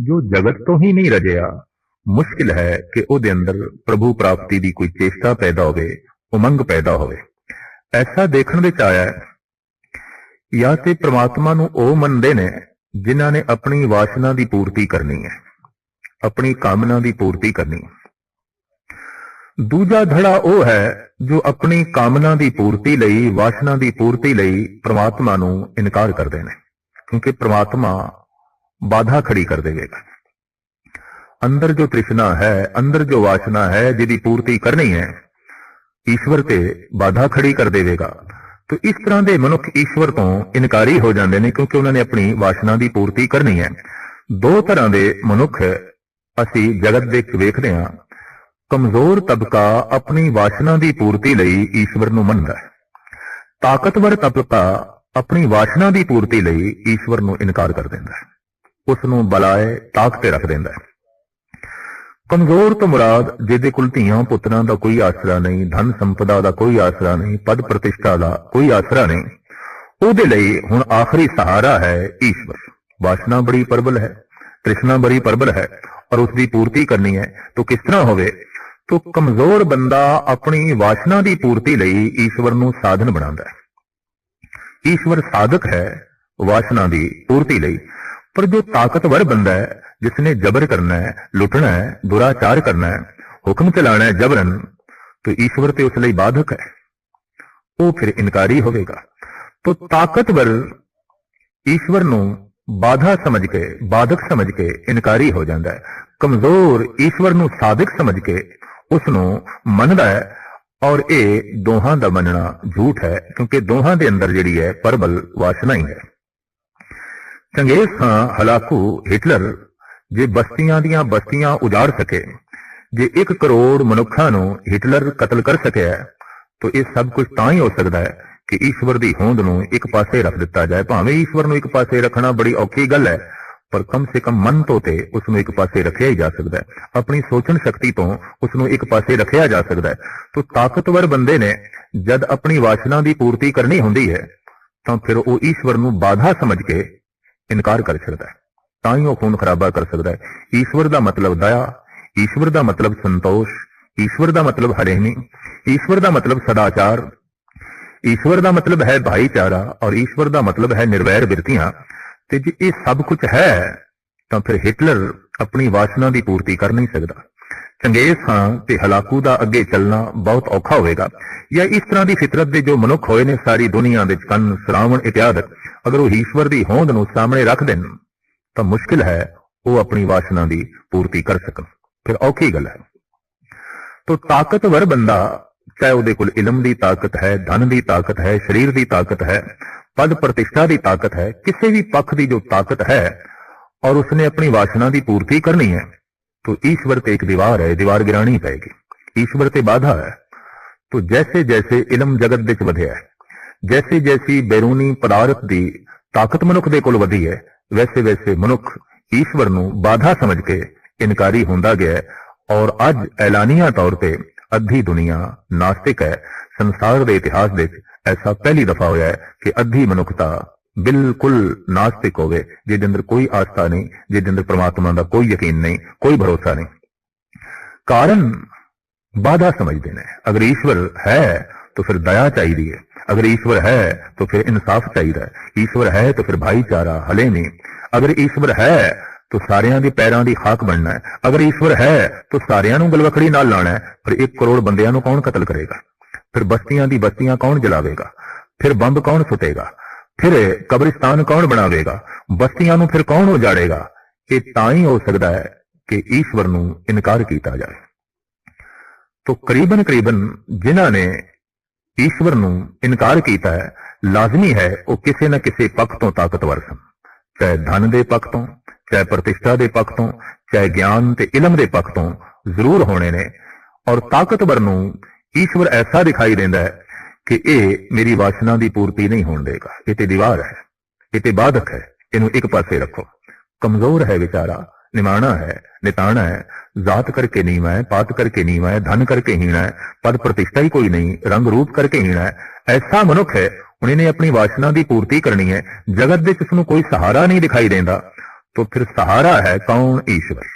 ਜੋ ਜਗਤ ਤੋਂ ਹੀ ਨਹੀਂ ਰਜਿਆ। ਮੁਸ਼ਕਿਲ ਹੈ ਕਿ ਉਹਦੇ ਅੰਦਰ ਪ੍ਰਭੂ ਪ੍ਰਾਪਤੀ ਦੀ ਕੋਈ ਚੇਸ਼ਟਾ ਪੈਦਾ ਹੋਵੇ, ਉਮੰਗ ਪੈਦਾ ਹੋਵੇ। ਐਸਾ ਦੇਖਣ ਵਿੱਚ ਆਇਆ ਜਾਂ ਤੇ ਪ੍ਰਮਾਤਮਾ ਨੂੰ ਉਹ ਮੰਨਦੇ ਨੇ ਜਿਨ੍ਹਾਂ ਨੇ ਆਪਣੀ ਵਾਸ਼ਨਾ ਦੀ ਪੂਰਤੀ ਕਰਨੀ ਹੈ, ਆਪਣੀ ਕਾਮਨਾ ਦੀ ਪੂਰਤੀ ਕਰਨੀ ਦੂਜਾ ਧੜਾ ਉਹ ਹੈ ਜੋ ਆਪਣੀ ਕਾਮਨਾ ਦੀ ਪੂਰਤੀ ਲਈ, ਵਾਸ਼ਨਾ ਦੀ ਪੂਰਤੀ ਲਈ ਪ੍ਰਮਾਤਮਾ ਨੂੰ ਇਨਕਾਰ ਕਰਦੇ ਨੇ। ਕਿਉਂਕਿ ਪ੍ਰਮਾਤਮਾ ਬਾਧਾ ਖੜੀ ਕਰ ਦੇਵੇਗਾ ਅੰਦਰ ਜੋ ਤ੍ਰਿਸ਼ਨਾ ਹੈ, ਅੰਦਰ ਜੋ ਵਾਸ਼ਨਾ ਹੈ, ਜਿਹਦੀ ਪੂਰਤੀ ਕਰਨੀ ਹੈ, ਈਸ਼ਵਰ ਤੇ ਬਾਧਾ ਖੜੀ ਕਰ ਦੇਵੇਗਾ। ਤੋ ਇਸ ਤਰ੍ਹਾਂ ਦੇ ਮਨੁੱਖ ਈਸ਼ਵਰ ਤੋਂ ਇਨਕਾਰੀ ਹੋ ਜਾਂਦੇ ਨੇ ਕਿਉਂਕਿ ਉਹਨਾਂ ਨੇ ਆਪਣੀ ਵਾਸ਼ਨਾ ਦੀ ਪੂਰਤੀ ਕਰਨੀ ਹੈ। ਦੋ ਤਰ੍ਹਾਂ ਦੇ ਮਨੁੱਖ ਅਸੀਂ ਜਗਤ ਦੇ ਵੇਖਦੇ ਹਾਂ। ਕਮਜ਼ੋਰ ਤਬਕਾ ਆਪਣੀ ਵਾਸ਼ਨਾ ਦੀ ਪੂਰਤੀ ਲਈ ਈਸ਼ਵਰ ਨੂੰ ਮੰਨਦਾ ਹੈ। ਤਾਕਤਵਰ ਤਬਕਾ ਆਪਣੀ ਵਾਸ਼ਨਾ ਦੀ ਪੂਰਤੀ ਲਈ ਈਸ਼ਵਰ ਨੂੰ ਇਨਕਾਰ ਕਰ ਦਿੰਦਾ ਹੈ। ਉਸ ਨੂੰ ਬਲਾਏ ਤਾਕ ਤੇ ਰੱਖ ਦਿੰਦਾ ਹੈ। ਕਮਜ਼ੋਰ ਤੋਂ ਮੁਰਾਦ, ਜਿਹਦੇ ਕੋਲ ਧੀਆਂ ਪੁੱਤਰਾਂ ਦਾ ਕੋਈ ਆਸਰਾ ਨਹੀਂ, ਧਨ ਸੰਪਦਾ ਦਾ ਕੋਈ ਆਸਰਾ ਨਹੀਂ, ਪਦ ਪ੍ਰਤਿਸ਼ਠਾ ਦਾ ਕੋਈ ਆਸਰਾ ਨਹੀਂ, ਉਹਦੇ ਲਈ ਹੁਣ ਆਖਰੀ ਸਹਾਰਾ ਹੈ ਈਸ਼ਵਰ। ਵਾਸ਼ਨਾ ਬੜੀ ਪਰਬਲ ਹੈ, ਤ੍ਰਿਸ਼ਨਾ ਬੜੀ ਪਰਬਲ ਹੈ, ਔਰ ਉਸ ਦੀ ਪੂਰਤੀ ਕਰਨੀ ਹੈ। ਤਾਂ ਕਿਸ ਤਰ੍ਹਾਂ ਹੋਵੇ? ਤੋ ਕਮਜ਼ੋਰ ਬੰਦਾ ਆਪਣੀ ਵਾਸ਼ਨਾ ਦੀ ਪੂਰਤੀ ਲਈ ਈਸ਼ਵਰ ਨੂੰ ਸਾਧਨ ਬਣਾਉਂਦਾ ਹੈ। ਈਸ਼ਵਰ ਸਾਧਕ ਹੈ ਵਾਸ਼ਨਾ ਦੀ ਪੂਰਤੀ ਲਈ। ਪਰ ਜੋ ਤਾਕਤਵਰ ਬੰਦਾ ਹੈ ਜਿਸਨੇ ਜ਼ਬਰ ਕਰਨਾ ਹੈ ਲੁੱਟਣਾ ਹੈ ਦੁਰਾਚਾਰ ਕਰਨਾ ਹੈ ਹੁਕਮ ਚਲਾਣਾ ਹੈ ਜਬਰਨ तो ईश्वर ਤੇ ਉਸ ਲਈ ਬਾਧਕ ਹੈ ਉਹ ਫਿਰ ਇਨਕਾਰੀ ਹੋਵੇਗਾ ਤੋ ਤਾਕਤਵਰ ਈਸ਼ਵਰ ਨੂੰ ਬਾਧਾ ਸਮਝ ਕੇ ਬਾਧਕ ਸਮਝ ਕੇ ਇਨਕਾਰੀ ਹੋ ਜਾਂਦਾ ਹੈ ਕਮਜ਼ੋਰ ਈਸ਼ਵਰ ਨੂੰ ਸਾਧਕ ਸਮਝ ਕੇ ਉਸ ਨੂੰ ਮੰਨਦਾ ਹੈ ਔਰ ਇਹ ਦੋਹਾਂ ਦਾ ਮੰਨਣਾ ਝੂਠ ਹੈ ਕਿਉਂਕਿ ਦੋਹਾਂ ਦੇ ਅੰਦਰ ਜਿਹੜੀ ਹੈ ਪਰਬਲ ਵਾਸ਼ਨਾ ਹੀ ਹੈ ਚੰਗੇਜ਼ ਖਾਂ ਹਲਾਕੂ ਹਿਟਲਰ ਜੇ ਬਸਤੀਆਂ ਦੀਆਂ ਬਸਤੀਆਂ ਉਜਾੜ ਸਕੇ, ਜੇ 1 ਕਰੋੜ ਮਨੁੱਖਾਂ ਨੂੰ ਹਿਟਲਰ ਕਤਲ ਕਰ ਸਕਿਆ ਤਾਂ ਇਹ ਸਭ ਕੁਝ ਤਾਂ ਹੀ ਹੋ ਸਕਦਾ ਹੈ ਕਿ ਈਸ਼ਵਰ ਦੀ ਹੋਂਦ ਨੂੰ ਇੱਕ ਪਾਸੇ ਰੱਖ ਦਿੱਤਾ ਜਾਏ। ਭਾਵੇਂ ਈਸ਼ਵਰ ਨੂੰ ਇੱਕ ਪਾਸੇ ਰੱਖਣਾ ਬੜੀ ਔਖੀ ਗੱਲ ਹੈ, ਪਰ ਕਮ ਸੇ ਕਮ ਮਨ ਤੋਂ ਤੇ ਉਸ ਨੂੰ ਇੱਕ ਪਾਸੇ ਰੱਖਿਆ ਹੀ ਜਾ ਸਕਦਾ ਹੈ। ਆਪਣੀ ਸੋਚਣ ਸ਼ਕਤੀ ਤੋਂ ਉਸ ਨੂੰ ਇੱਕ ਪਾਸੇ ਰੱਖਿਆ ਜਾ ਸਕਦਾ ਹੈ। ਤਾਂ ਤਾਕਤਵਰ ਬੰਦੇ ਨੇ ਜਦ ਆਪਣੀ ਵਾਸ਼ਨਾ ਦੀ ਪੂਰਤੀ ਕਰਨੀ ਹੁੰਦੀ ਹੈ, ਤਾਂ ਫਿਰ ਉਹ ਈਸ਼ਵਰ ਨੂੰ ਬਾਧਾ ਸਮਝ ਕੇ ਇਨਕਾਰ ਕਰ ਸਕਦਾ ਹੈ। ਤਾਂ ਹੀ ਉਹ ਖੂਨ ਖਰਾਬਾ ਕਰ ਸਕਦਾ ਹੈ। ਈਸ਼ਵਰ ਦਾ ਮਤਲਬ ਦਇਆ, ਈਸ਼ਵਰ ਦਾ ਮਤਲਬ ਸੰਤੋਸ਼, ਈਸ਼ਵਰ ਦਾ ਮਤਲਬ ਹਰੇਣੀ ਈਸ਼ਵਰ ਦਾ ਮਤਲਬ ਸਦਾਚਾਰ। ਈਸ਼ਵਰ ਦਾ ਮਤਲਬ ਹੈ ਭਾਈਚਾਰਾ ਔਰ ਈਸ਼ਵਰ ਦਾ ਮਤਲਬ ਹੈ ਨਿਰਵੈਰ ਬਿਰਤੀਆਂ। ਤੇ ਜੇ ਇਹ ਸਭ ਕੁਝ ਹੈ, ਤਾਂ ਫਿਰ ਹਿਟਲਰ ਆਪਣੀ ਵਾਸ਼ਨਾ ਦੀ ਪੂਰਤੀ ਕਰ ਨਹੀਂ ਸਕਦਾ। ਚੰਗੇਜ਼ ਖਾਨ ਤੇ ਹਲਾਕੂ ਦਾ ਅੱਗੇ ਚੱਲਣਾ ਬਹੁਤ ਔਖਾ ਹੋਵੇਗਾ। ਜਾਂ ਇਸ ਤਰ੍ਹਾਂ ਦੀ ਫਿਤਰਤ ਦੇ ਜੋ ਮਨੁੱਖ ਹੋਏ ਨੇ ਸਾਰੀ ਦੁਨੀਆ ਵਿੱਚ ਕੰਨ, ਸਰਾਵਣ ਇਤਿਆਦ ਅਗਰ ਉਹ ਈਸ਼ਵਰ ਦੀ ਹੋਂਦ ਨੂੰ ਸਾਹਮਣੇ ਰੱਖ ਦੇਣ ਤਾਂ ਮੁਸ਼ਕਿਲ ਹੈ ਉਹ ਆਪਣੀ ਵਾਸ਼ਨਾ ਦੀ ਪੂਰਤੀ ਕਰ ਸਕਣ ਫਿਰ ਔਖੀ ਗੱਲ ਹੈ ਤੋ ਤਾਕਤਵਰ ਬੰਦਾ ਚਾਹੇ ਉਹਦੇ ਕੋਲ ਇਲਮ ਦੀ ਤਾਕਤ ਹੈ ਧਨ ਦੀ ਤਾਕਤ ਹੈ ਸਰੀਰ ਦੀ ਤਾਕਤ ਹੈ ਪਦ ਪ੍ਰਤਿਸ਼ਠਾ ਦੀ ਤਾਕਤ ਹੈ ਕਿਸੇ ਵੀ ਪੱਖ ਦੀ ਜੋ ਤਾਕਤ ਹੈ ਔਰ ਉਸਨੇ ਆਪਣੀ ਵਾਸ਼ਨਾ ਦੀ ਪੂਰਤੀ ਕਰਨੀ ਹੈ तो ईश्वर पे एक दीवार है दीवार गिरानी पड़ेगी ईश्वर पे बाधा है तो जैसे जैसे इलम जगत ਵਿੱਚ ਵਧਿਆ ਹੈ ਜੈਸੀ ਜੈਸੀ ਬੈਰੂਨੀ ਪਦਾਰਥ ਦੀ ਤਾਕਤ ਮਨੁੱਖ ਦੇ ਕੋਲ ਵਧੀ ਹੈ ਵੈਸੇ ਵੈਸੇ ਮਨੁੱਖ ਈਸ਼ਵਰ ਨੂੰ ਬਾਧਾ ਸਮਝ ਕੇ ਇਨਕਾਰੀ ਹੁੰਦਾ ਗਿਆ ਔਰ ਅੱਜ ਐਲਾਨੀਆਂ ਤੌਰ ਤੇ ਅੱਧੀ ਦੁਨੀਆ ਨਾਸਤਿਕ ਹੈ। ਸੰਸਾਰ ਦੇ ਇਤਿਹਾਸ ਵਿੱਚ ਐਸਾ ਪਹਿਲੀ ਦਫਾ ਹੋਇਆ ਹੈ ਕਿ ਅੱਧੀ ਮਨੁੱਖਤਾ ਬਿਲਕੁਲ ਨਾਸਤਿਕ ਹੋਵੇ ਗਏ ਜਿਹਦੇ ਅੰਦਰ ਕੋਈ ਆਸਥਾ ਨਹੀਂ, ਜਿਹਦੇ ਅੰਦਰ ਪ੍ਰਮਾਤਮਾ ਦਾ ਕੋਈ ਯਕੀਨ ਨਹੀਂ, ਕੋਈ ਭਰੋਸਾ ਨਹੀਂ। ਕਾਰਨ ਬਾਧਾ ਸਮਝਦੇ ਨੇ। ਅਗਰ ਈਸ਼ਵਰ ਹੈ, ਤਾਂ ਫਿਰ ਦਇਆ ਚਾਹੀਦੀ ਹੈ। अगर ईश्वर है तो फिर इंसाफ चाहिए ईश्वर है तो फिर भाईचारा हले नहीं अगर ईश्वर है तो ਸਾਰਿਆਂ ਦੇ ਪੈਰਾਂ ਦੀ ਖਾਕ ਬਣਨਾ ਹੈ ਅਗਰ ਈਸ਼ਵਰ ਹੈ ਤਾਂ ਸਾਰਿਆਂ ਨੂੰ ਗਲਵਖੜੀ ਨਾਲ ਲਾਣਾ ਹੈ ਪਰ 1 ਕਰੋੜ ਬੰਦਿਆਂ ਨੂੰ ਕੌਣ ਕਤਲ ਕਰੇਗਾ ਫਿਰ ਬਸਤੀਆਂ ਦੀ ਬਸਤੀਆਂ ਕੌਣ ਜਲਾਵੇਗਾ ਫਿਰ ਬੰਬ ਕੌਣ ਸੁੱਟੇਗਾ ਫਿਰ ਕਬਰਿਸਤਾਨ ਕੌਣ ਬਣਾਵੇਗਾ ਬਸਤੀਆਂ ਨੂੰ ਫਿਰ ਕੌਣ ਉਜਾੜੇਗਾ ਇਹ ਤਾਂ ਹੀ ਹੋ ਸਕਦਾ ਹੈ ਕਿ ਈਸ਼ਵਰ ਨੂੰ ਇਨਕਾਰ ਕੀਤਾ ਜਾਏ ਤੋ ਕਰੀਬਨ ਕਰੀਬਨ ਜਿਨ੍ਹਾਂ ਨੇ ਈਸ਼ਵਰ ਨੂੰ ਇਨਕਾਰ ਕੀਤਾ ਹੈ, ਲਾਜ਼ਮੀ ਹੈ ਉਹ ਕਿਸੇ ਨਾ ਕਿਸੇ ਪੱਖ ਤੋਂ ਤਾਕਤਵਰ ਸਨ। ਚਾਹੇ ਧਨ ਦੇ ਪੱਖ ਤੋਂ, ਚਾਹੇ ਪ੍ਰਤਿਸ਼ਠਾ ਦੇ ਪੱਖ ਤੋਂ, ਚਾਹੇ ਗਿਆਨ ਤੇ ਇਲਮ ਦੇ ਪੱਖ ਤੋਂ ਜ਼ਰੂਰ ਹੋਣੇ ਨੇ। ਔਰ ਤਾਕਤਵਰ ਨੂੰ ਈਸ਼ਵਰ ਐਸਾ ਦਿਖਾਈ ਦਿੰਦਾ ਹੈ ਕਿ ਇਹ ਮੇਰੀ ਵਾਸ਼ਨਾ ਦੀ ਪੂਰਤੀ ਨਹੀਂ ਹੋਣ ਦੇਗਾ। ਇਹ ਤੇ ਦੀਵਾਰ ਹੈ, ਇਹ ਤੇ ਬਾਧਕ ਹੈ, ਇਹਨੂੰ ਇੱਕ ਪਾਸੇ ਰੱਖੋ। ਕਮਜ਼ੋਰ ਹੈ ਵਿਚਾਰਾ ਨਿਮਾਣਾ ਹੈ ਨਿਤਾਣਾ ਹੈ ਜ਼ਾਤ ਕਰਕੇ ਨੀਵਾ ਹੈ ਪਾਤ ਕਰਕੇ ਨੀਵਾ ਹੈ ਧਨ ਕਰਕੇ ਹੀਣਾ ਹੈ ਪਦ ਪ੍ਰਤਿਸ਼ਠਾ ਹੀ ਕੋਈ ਨਹੀਂ ਰੰਗ ਰੂਪ ਕਰਕੇ ਹੀਣਾ ਹੈ ਐਸਾ ਮਨੁੱਖ ਹੈ ਹੁਣ ਇਹਨੇ ਆਪਣੀ ਵਾਸ਼ਨਾ ਦੀ ਪੂਰਤੀ ਕਰਨੀ ਹੈ ਜਗਤ ਵਿੱਚ ਉਸ ਨੂੰ ਕੋਈ ਸਹਾਰਾ ਨਹੀਂ ਦਿਖਾਈ ਦਿੰਦਾ तो फिर सहारा है कौन ईश्वर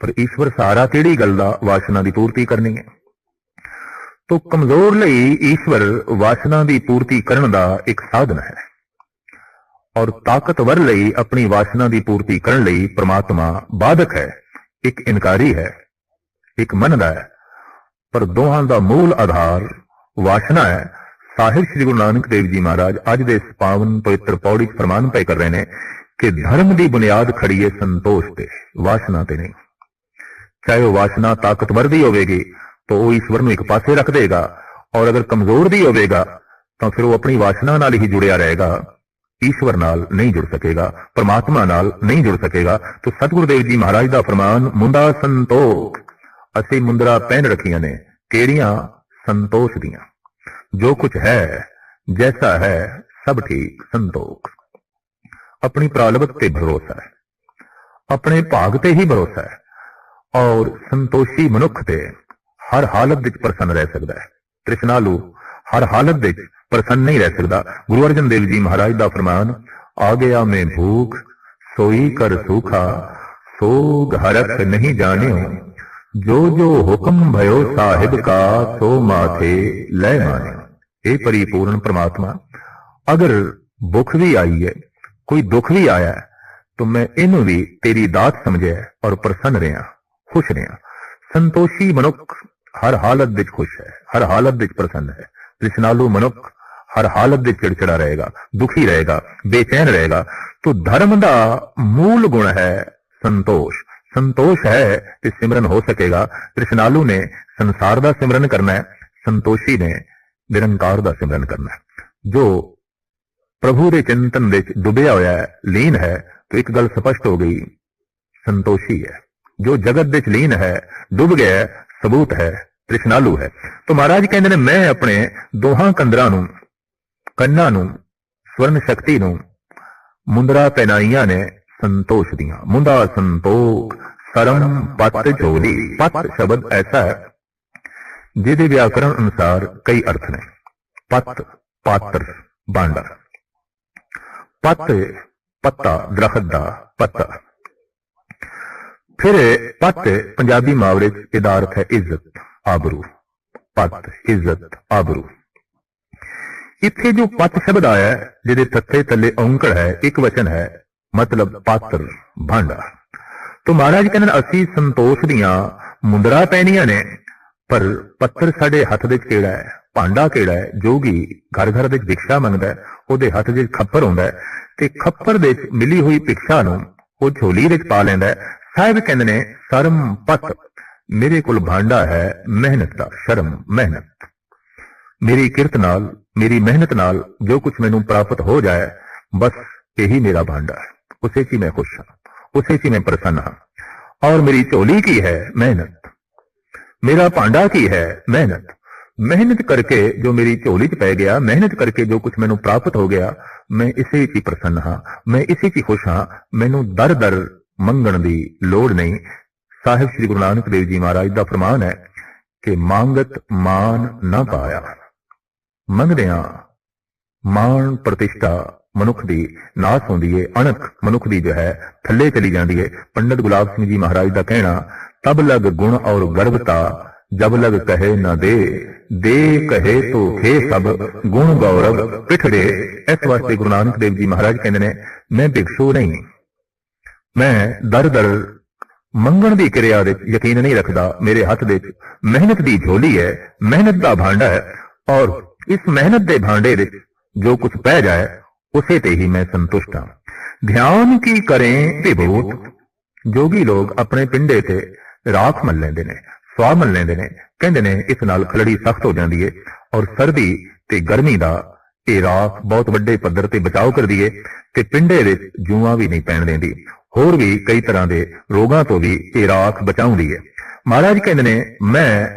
ਪਰ ਈਸ਼ਵਰ ਸਹਾਰਾ ਕਿਹੜੀ ਗੱਲ ਦਾ ਵਾਸਨਾ ਦੀ ਪੂਰਤੀ ਕਰਨੀ ਹੈ ਤੋ ਕਮਜ਼ੋਰ ਲਈ ਈਸ਼ਵਰ ਵਾਸਨਾ ਦੀ ਪੂਰਤੀ ਕਰਨ ਦਾ ਇੱਕ ਸਾਧਨ ਹੈ ਔਰ ਤਾਕਤਵਰ ਲਈ ਆਪਣੀ ਵਾਸਨਾ ਦੀ ਪੂਰਤੀ ਕਰਨ ਲਈ ਪ੍ਰਮਾਤਮਾ ਬਾਧਕ ਹੈ, ਇੱਕ ਇਨਕਾਰੀ ਹੈ, ਇੱਕ ਮੰਨਦਾ ਹੈ। ਪਰ ਦੋਹਾਂ ਦਾ ਮੂਲ ਆਧਾਰ ਵਾਸਨਾ ਹੈ। ਸਾਹਿਬ ਸ੍ਰੀ ਗੁਰੂ ਨਾਨਕ ਦੇਵ ਜੀ ਮਹਾਰਾਜ ਅੱਜ ਦੇ ਇਸ ਪਾਵਨ ਪਵਿੱਤਰ ਪੌੜੀ 'ਚ ਫਰਮਾਨ ਪਏ ਕਰ ਰਹੇ ਨੇ ਕਿ ਧਰਮ ਦੀ ਬੁਨਿਆਦ ਖੜੀ ਹੈ ਸੰਤੋਸ਼ ਤੇ, ਵਾਸਨਾ ਤੇ ਨਹੀਂ। ਚਾਹੇ ਉਹ ਵਾਸਨਾ ਤਾਕਤਵਰ ਦੀ ਹੋਵੇਗੀ, ਤਾਂ ਉਹ ਈਸ਼ਵਰ ਨੂੰ ਇੱਕ ਪਾਸੇ ਰੱਖ ਦੇਗਾ ਔਰ ਅਗਰ ਕਮਜ਼ੋਰ ਦੀ ਹੋਵੇਗਾ, ਤਾਂ ਫਿਰ ਉਹ ਆਪਣੀ ਵਾਸਨਾ ਨਾਲ ਹੀ ਜੁੜਿਆ ਰਹੇਗਾ। ਈਸ਼ਵਰ ਨਾਲ ਨਹੀਂ ਜੁੜ ਸਕੇਗਾ, ਪਰਮਾਤਮਾ ਨਾਲ ਨਹੀਂ ਜੁੜ ਸਕੇਗਾ, ਤਾਂ ਸਤਿਗੁਰੂ ਜੀ ਮਹਾਰਾਜ ਦਾ ਫਰਮਾਨ, ਮੁੰਡਾ ਸੰਤੋਖ। ਅਸੀਂ ਮੁੰਦਰਾ ਪਹਿਨ ਰੱਖੀਆਂ ਨੇ, ਕਿਹੜੀਆਂ? ਸੰਤੋਸ਼ ਦੀਆਂ। ਜੋ ਕੁਝ ਹੈ, ਜੈਸਾ ਹੈ, ਸਭ ਠੀਕ, ਸੰਤੋਖ। ਆਪਣੀ ਪ੍ਰਾਲਬਤ ਤੇ ਭਰੋਸਾ ਹੈ। ਆਪਣੇ ਭਾਗ ਤੇ ਹੀ ਭਰੋਸਾ ਹੈ। ਔਰ ਸੰਤੋਸ਼ੀ ਮਨੁੱਖ ਤੇ ਹਰ ਹਾਲਤ ਵਿੱਚ ਪ੍ਰਸੰਨ ਰਹਿ ਸਕਦਾ ਹੈ। ਤ੍ਰਿਸ਼ਨਾਲੂ, ਹਰ ਹਾਲਤ ਵਿੱਚ ਪ੍ਰਸੰਨ ਨਹੀਂ ਰਹਿ ਸਕਦਾ। ਗੁਰੂ ਅਰਜਨ ਦੇਵ ਜੀ ਮਹਾਰਾਜ ਦਾ ਫਰਮਾਨ, ਆ ਗਿਆ ਮੈਂ ਭੂਖ, ਸੋਈ ਕਰ ਸੂਖਾ, ਸੋਗ ਹਰਖ ਨਹੀਂ ਜਾਣਿਓ। ਜੋ ਜੋ ਹੁਕਮ ਭਇਓ ਸਾਹਿਬ ਕਾ, ਸੋ ਮਾਥੇ ਲੈ ਮਾਨਿਓ ਇਹ ਪਰਿਪੂਰਨ ਪ੍ਰਮਾਤਮਾ, ਅਗਰ ਭੁੱਖ ਵੀ ਆਈ ਹੈ, ਕੋਈ ਦੁੱਖ ਵੀ ਆਇਆ ਹੈ, ਤਾਂ ਮੈਂ ਇਹਨੂੰ ਵੀ ਤੇਰੀ ਦਾਤ ਸਮਝਿਆ ਔਰ ਪ੍ਰਸੰਨ ਰਿਹਾ, ਖੁਸ਼ ਰਿਹਾ। ਸੰਤੋਸ਼ੀ ਮਨੁੱਖ ਹਰ ਹਾਲਤ ਵਿੱਚ ਖੁਸ਼ ਹੈ, ਹਰ ਹਾਲਤ ਵਿੱਚ ਪ੍ਰਸੰਨ ਹੈ। ਕ੍ਰਿਸ਼ਨਾਲੂ ਮਨੁੱਖ ਹਰ ਹਾਲਤ ਦੇ ਚਿੜਚਿੜਾ ਰਹੇਗਾ, ਦੁਖੀ ਰਹੇਗਾ, ਬੇਚੈਨ ਰਹੇਗਾ। ਤੋ ਧਰਮ ਦਾ ਮੂਲ ਗੁਣ ਹੈ ਸੰਤੋਸ਼। ਸੰਤੋਸ਼ ਹੈ ਤੇ ਸਿਮਰਨ ਹੋ ਸਕੇਗਾ। ਕ੍ਰਿਸ਼ਨਾਲੂ ਨੇ ਸੰਸਾਰ ਦਾ ਸਿਮਰਨ ਕਰਨਾ ਹੈ, ਸੰਤੋਸ਼ੀ ਨੇ ਨਿਰੰਕਾਰ ਦਾ ਸਿਮਰਨ ਕਰਨਾ ਹੈ। ਜੋ ਪ੍ਰਭੂ ਦੇ ਚਿੰਤਨ ਵਿੱਚ ਡੁੱਬਿਆ ਹੋਇਆ ਹੈ, ਲੀਨ ਹੈ, ਤਾਂ ਇੱਕ ਗੱਲ ਸਪਸ਼ਟ ਹੋ ਗਈ, ਸੰਤੋਸ਼ੀ ਹੈ। ਜੋ ਜਗਤ ਵਿੱਚ ਲੀਨ ਹੈ, ਡੁੱਬ ਗਿਆ ਸਬੂਤ ਹੈ ਤ੍ਰਿਸ਼ਨਾਲੂ ਹੈ। ਤਾਂ ਮਹਾਰਾਜ ਕਹਿੰਦੇ ਨੇ, ਮੈਂ ਆਪਣੇ ਦੋਹਾਂ ਕੰਦਰਾਂ ਨੂੰ ਕੰਨਾਂ ਨੂੰ ਸਵਰਨ ਸ਼ਕਤੀ ਨੂੰ ਮੁੰਦਰਾ ਪਹਿਨਾਈਆਂ ਨੇ ਸੰਤੋਸ਼ ਦੀਆਂ। ਮੁੰਦਾ ਸੰਤੋਖ, ਸਰਮ ਪਤ ਝੋਲੀ ਪਤ ਸ਼ਬਦ ਐਸਾ ਹੈ, ਜਿਹਦੇ ਵਿਆਕਰਣ ਅਨੁਸਾਰ ਕਈ ਅਰਥ ਨੇ। ਪਤ, ਪਾਤਰ ਬਾਂਡਾ ਪਤ, ਪੱਤਾ, ਦਰਖਤ ਦਾ ਪੱਤਾ। ਫਿਰ ਪਤ ਪੰਜਾਬੀ ਮੁਹਾਵਰੇ 'ਚ ਇਹਦਾ ਅਰਥ ਹੈ ਇੱਜ਼ਤ, ਆਬਰੂ। ਪਤ, ਇੱਜ਼ਤ, ਆਬਰੂ। ਇੱਥੇ ਜੋ ਪਤ ਸ਼ਬਦ ਆਇਆ ਹੈ, ਜਿਹਦੇ ਤੱਥੇ ਥੱਲੇ ਔਂਕੜ ਹੈ ਇੱਕ ਵਚਨ ਹੈ ਮਤਲਬ ਪਾਤਰ ਭਾਂਡਾ। ਤੋਂ ਮਹਾਰਾਜ ਕਹਿੰਦੇ ਅਸੀਂ ਸੰਤੋਸ਼ ਦੀਆਂ ਮੁੰਦਰਾ ਪੈਣੀਆਂ ਨੇ ਪਰ ਪੱਤਰ ਸਾਡੇ ਹੱਥ ਵਿੱਚ ਕਿਹੜਾ ਹੈ? ਭਾਂਡਾ ਕਿਹੜਾ ਹੈ? ਜੋਗੀ ਘਰ ਘਰ ਵਿੱਚ ਭਿਕਸ਼ਾ ਮੰਗਦਾ ਹੈ, ਉਹਦੇ ਹੱਥ ਵਿੱਚ ਖੱਪਰ ਹੁੰਦਾ ਹੈ ਤੇ ਖੱਪਰ ਦੇ ਮਿਲੀ ਹੋਈ ਭਿਕਸ਼ਾ ਨੂੰ ਉਹ ਝੋਲੀ ਵਿੱਚ ਪਾ ਲੈਂਦਾ ਸਾਹਿਬ ਕਹਿੰਦੇ ਨੇ ਸ਼ਰਮ ਪਤ ਮੇਰੇ ਕੋਲ ਭਾਂਡਾ ਹੈ ਮਿਹਨਤ ਦਾ ਸ਼ਰਮ ਮਿਹਨਤ। ਮੇਰੀ ਕਿਰਤ ਨਾਲ ਮੇਰੀ ਮਿਹਨਤ ਨਾਲ ਜੋ ਕੁਝ ਮੈਨੂੰ ਪ੍ਰਾਪਤ ਹੋ ਜਾਏ, ਬਸ ਇਹੀ ਮੇਰਾ ਭਾਂਡਾ ਹੈ। ਉਸੇ 'ਚ ਹੀ ਮੈਂ ਖੁਸ਼ ਹਾਂ। ਉਸੇ 'ਚ ਹੀ ਮੈਂ ਪ੍ਰਸੰਨ ਹਾਂ। ਔਰ ਮੇਰੀ ਝੋਲੀ ਕੀ ਹੈ? ਮਿਹਨਤ। ਮੇਰਾ ਭਾਂਡਾ ਕੀ ਹੈ? ਮਿਹਨਤ। ਮਿਹਨਤ ਕਰਕੇ ਜੋ ਮੇਰੀ ਝੋਲੀ 'ਚ ਪੈ ਗਿਆ, ਮਿਹਨਤ ਕਰਕੇ ਜੋ ਕੁਝ ਮੈਨੂੰ ਪ੍ਰਾਪਤ ਹੋ ਗਿਆ, ਮੈਂ ਇਸੇ 'ਚ ਹੀ ਪ੍ਰਸੰਨ ਹਾਂ। ਮੈਂ ਇਸੇ 'ਚ ਹੀ ਖੁਸ਼ ਹਾਂ। ਮੈਨੂੰ ਦਰ ਦਰ ਮੰਗਣ ਦੀ ਲੋੜ ਨਹੀਂ। ਸਾਹਿਬ ਸ੍ਰੀ ਗੁਰੂ ਨਾਨਕ ਦੇਵ ਜੀ ਮਹਾਰਾਜ ਦਾ ਫਰਮਾਨ ਹੈ ਕਿ ਮੰਗਤ ਮਾਨ ਨਾ ਪਾਇਆ। ਮੰਗਦਿਆਂ ਮਾਣ ਪ੍ਰਤਿਸ਼ਠਾ ਮਨੁੱਖ ਦੀ ਨਾਸ ਹੁੰਦੀ ਏ, ਅਣਖ ਮਨੁੱਖ ਦੀ ਜੋ ਹੈ, ਥੱਲੇ ਚਲੀ ਜਾਂਦੀ ਏ। ਪੰਡਤ ਗੁਲਾਬ ਸਿੰਘ ਜੀ ਮਹਾਰਾਜ ਦਾ ਕਹਿਣਾ, ਤਬ ਲਗ ਗੁਣ ਔਰ ਗਰਵਤਾ, ਜਬ ਲਗ ਕਹੇ ਨਾ ਦੇ। ਦੇ ਕਹੇ ਤੋ ਖੇ ਸਭ, ਗੁਣ ਗੌਰਵ ਪਿਠ ਇਸ ਵਾਸਤੇ ਗੁਰੂ ਨਾਨਕ ਦੇਵ ਜੀ ਮਹਾਰਾਜ ਕਹਿੰਦੇ ਨੇ, ਮੈਂ ਭਿਕਸ਼ੂ ਨਹੀਂ। ਮੈਂ ਦਰ ਦਰ ਮੰਗਣ ਦੀ ਕਿਰਿਆ ਵਿੱਚ ਯਕੀਨ ਨਹੀਂ ਰੱਖਦਾ। ਮੇਰੇ ਹੱਥ ਵਿੱਚ ਮਿਹਨਤ ਦੀ ਝੋਲੀ ਹੈ, ਮਿਹਨਤ ਦਾ ਭਾਂਡਾ ਹੈ ਔਰ ਇਸ ਮਿਹਨਤ ਦੇ ਭਾਂਡੇ ਵਿੱਚ ਜੋ ਕੁਝ ਪੈ ਜਾਏ, ਉਸੇ ਤੇ ਹੀ ਮੈਂ ਸੰਤੁਸ਼ਟ ਹਾਂ। ਧਿਆਨ ਕੀ ਕਰੇ ਵਿਭੂਤ ਜੋਗੀ ਲੋਕ ਆਪਣੇ ਪਿੰਡੇ ਤੇ ਰਾਖ ਮਲ ਲੈਂਦੇ ਨੇ ਸਵਾਹ ਮਲ ਲੈਂਦੇ ਨੇ, ਕਹਿੰਦੇ ਨੇ ਇਸ ਨਾਲ ਖਲੜੀ ਸਖਤ ਹੋ ਜਾਂਦੀ ਏ ਔਰ ਸਰਦੀ ਤੇ ਗਰਮੀ ਦਾ ਇਹ ਰਾਖ ਬਹੁਤ ਵੱਡੇ ਪੱਧਰ ਤੇ ਬਚਾਓ ਕਰਦੀ ਏ ਤੇ ਪਿੰਡੇ ਵਿੱਚ ਜੂਆਂ ਵੀ ਨਹੀਂ ਪੈਣ ਦਿੰਦੀ। ਹੋਰ ਵੀ ਕਈ ਤਰ੍ਹਾਂ ਦੇ ਰੋਗਾਂ ਤੋਂ ਵੀ ਇਹ ਰਾਖ ਬਚਾਉਂਦੀ ਏ। ਮਹਾਰਾਜ ਕਹਿੰਦੇ ਨੇ, ਮੈਂ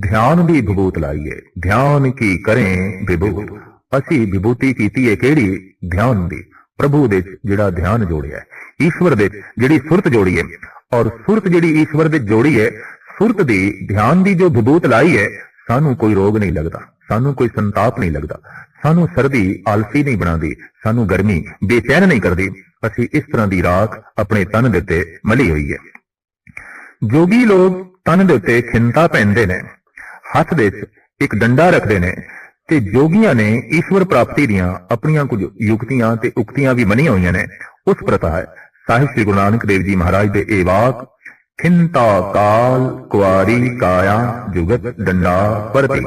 ਧਿਆਨ ਦੀ ਵਿਭੂਤ ਲਾਈਏ। ਧਿਆਨ ਕੀ ਕਰੇ ਵਿਭੂਤ? ਅਸੀਂ ਵਿਭੂਤੀ ਕੀਤੀ ਹੈ ਕਿਹੜੀ? ਧਿਆਨ ਦੀ। ਪ੍ਰਭੂ ਦੇ ਜਿਹੜਾ ਧਿਆਨ ਜੋੜਿਆ ਈਸ਼ਵਰ ਦੇ ਜਿਹੜੀ ਸੁਰਤ ਜੋੜੀ ਹੈ। ਔਰ ਸੁਰਤ ਜਿਹੜੀ ਈਸ਼ਵਰ ਦੇ ਜੋੜੀ ਹੈ, ਸੁਰਤ ਦੀ ਧਿਆਨ ਦੀ ਜੋ ਵਿਭੂਤ ਲਾਈ ਹੈ, ਸਾਨੂੰ ਕੋਈ ਰੋਗ ਨਹੀਂ ਲੱਗਦਾ। ਸਾਨੂੰ ਕੋਈ ਸੰਤਾਪ ਨਹੀਂ ਲੱਗਦਾ। ਸਾਨੂੰ ਸਰਦੀ ਆਲਸੀ ਨਹੀਂ ਬਣਾਉਂਦੀ। ਸਾਨੂੰ ਗਰਮੀ ਬੇਚੈਨ ਨਹੀਂ ਕਰਦੀ। ਅਸੀਂ ਇਸ ਤਰ੍ਹਾਂ ਦੀ ਰਾਖ ਆਪਣੇ ਤਨ ਦੇ ਉੱਤੇ ਮਲੀ ਹੋਈ ਹੈ। ਜੋਗੀ ਲੋਕ ਤਨ ਦੇ ਉੱਤੇ ਖਿੰਤਾ ਪਹਿਨਦੇ ਨੇ। ਹੱਥ ਦੇ ਇੱਕ ਡੰਡਾ ਰੱਖਦੇ ਨੇ ਤੇ ਜੋਗੀਆਂ ਨੇ ਈਸ਼ਵਰ ਪ੍ਰਾਪਤੀ ਦੀਆਂ ਆਪਣੀਆਂ ਕੁਝ ਯੁਕਤੀਆਂ ਤੇ ਉਕਤੀਆਂ ਵੀ ਬਣੀਆਂ ਹੋਈਆਂ ਨੇ। ਉਸ ਪ੍ਰਕਾਰ ਸਾਹਿਬ ਸ੍ਰੀ ਗੁਰੂ ਨਾਨਕ ਦੇਵ ਜੀ ਮਹਾਰਾਜ ਦੇ ਇਹ ਵਾਕ, ਖਿੰਤਾ ਕਾਲ ਕੁਆਰੀ ਕਾਇਆ ਜੁਗਤ ਡੰਡਾ ਪਰਤੀ